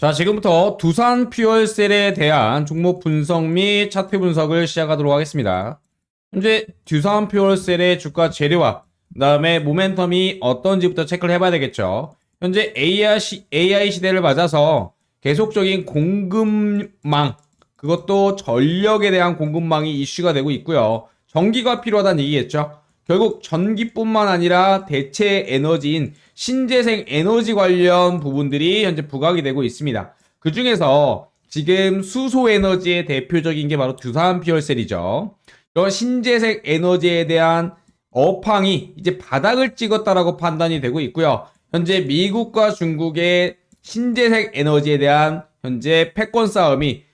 자, 지금부터 두산 퓨얼셀에 대한 종목 분석 및 차트 분석을 시작하도록 하겠습니다. 현재 두산 퓨얼셀의 주가 재료와 그다음에 모멘텀이 어떤지부터 체크를 해봐야 되겠죠. 현재 AI, 시, AI 시대를 맞아서 계속적인 공급망 그것도 전력에 대한 공급망이 이슈가 되고 있고요. 전기가 필요하다는 얘기겠죠. 결국 전기뿐만 아니라 대체 에너지인 신재생 에너지 관련 부분들이 현재 부각이 되고 있습니다. 그 중에서 지금 수소 에너지의 대표적인 게 바로 두산 피얼셀이죠. 이런 신재생 에너지에 대한 업황이 이제 바닥을 찍었다라고 판단이 되고 있고요. 현재 미국과 중국의 신재생 에너지에 대한 현재 패권 싸움이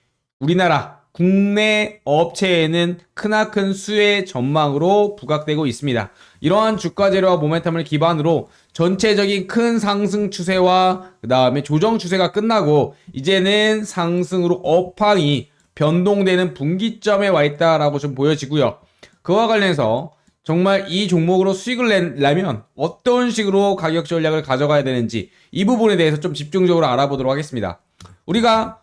우리나라 국내 업체에는 크나큰 수혜 전망으로 부각되고 있습니다. 이러한 주가 재료와 모멘텀을 기반으로 전체적인 큰 상승 추세와 그 다음에 조정 추세가 끝나고 이제는 상승으로 업황이 변동되는 분기점에 와 있다라고 좀 보여지고요. 그와 관련해서 정말 이 종목으로 수익을 내려면 어떤 식으로 가격 전략을 가져가야 되는지 이 부분에 대해서 좀 집중적으로 알아보도록 하겠습니다. 우리가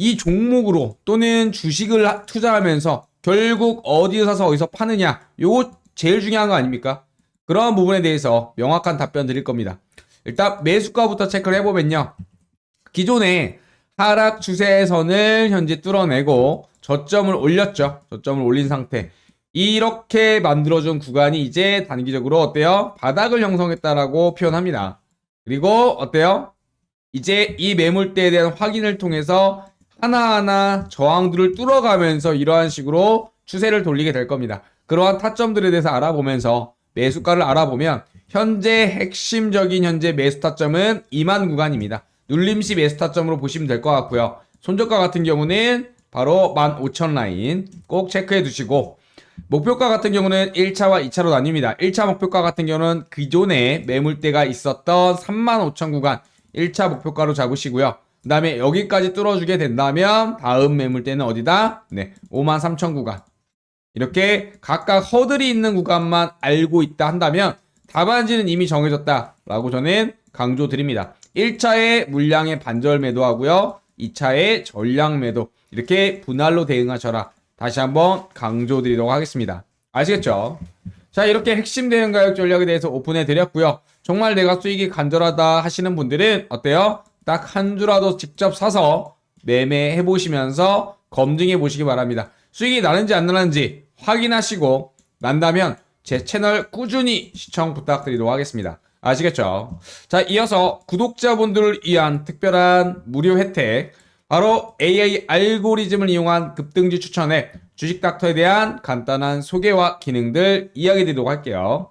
이 종목으로 또는 주식을 하- 투자하면서 결국 어디서 사서 어디서 파느냐 요거 제일 중요한 거 아닙니까? 그런 부분에 대해서 명확한 답변 드릴 겁니다. 일단 매수가부터 체크를 해보면요. 기존에 하락 추세선을 현재 뚫어내고 저점을 올렸죠. 저점을 올린 상태. 이렇게 만들어준 구간이 이제 단기적으로 어때요? 바닥을 형성했다라고 표현합니다. 그리고 어때요? 이제 이 매물대에 대한 확인을 통해서 하나하나 저항들을 뚫어가면서 이러한 식으로 추세를 돌리게 될 겁니다. 그러한 타점들에 대해서 알아보면서 매수가를 알아보면 현재 핵심적인 현재 매수 타점은 2만 구간입니다. 눌림시 매수 타점으로 보시면 될 것 같고요. 손저가 같은 경우는 바로 15,000 라인 꼭 체크해 두시고 목표가 같은 경우는 1차와 2차로 나뉩니다. 1차 목표가 같은 경우는 기존에 매물대가 있었던 35,000 구간 1차 목표가로 잡으시고요. 그 다음에 여기까지 뚫어주게 된다면 다음 매물대는 어디다? 네, 53,000 구간. 이렇게 각각 허들이 있는 구간만 알고 있다 한다면 답안지는 이미 정해졌다라고 저는 강조드립니다. 1차에 물량의 반절 매도하고요. 2차에 전량 매도. 이렇게 분할로 대응하셔라. 다시 한번 강조드리도록 하겠습니다. 아시겠죠? 자, 이렇게 핵심 대응 가격 전략에 대해서 오픈해 드렸고요. 정말 내가 수익이 간절하다 하시는 분들은 어때요? 딱 한 주라도 직접 사서 매매해 보시면서 검증해 보시기 바랍니다. 수익이 나는지 안 나는지 확인하시고 난다면 제 채널 꾸준히 시청 부탁드리도록 하겠습니다. 아시겠죠? 자, 이어서 구독자분들을 위한 특별한 무료 혜택 바로 AI 알고리즘을 이용한 급등주 추천에 주식 닥터에 대한 간단한 소개와 기능들 이야기 드리도록 할게요.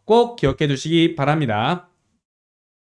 꼭 기억해 두시기 바랍니다.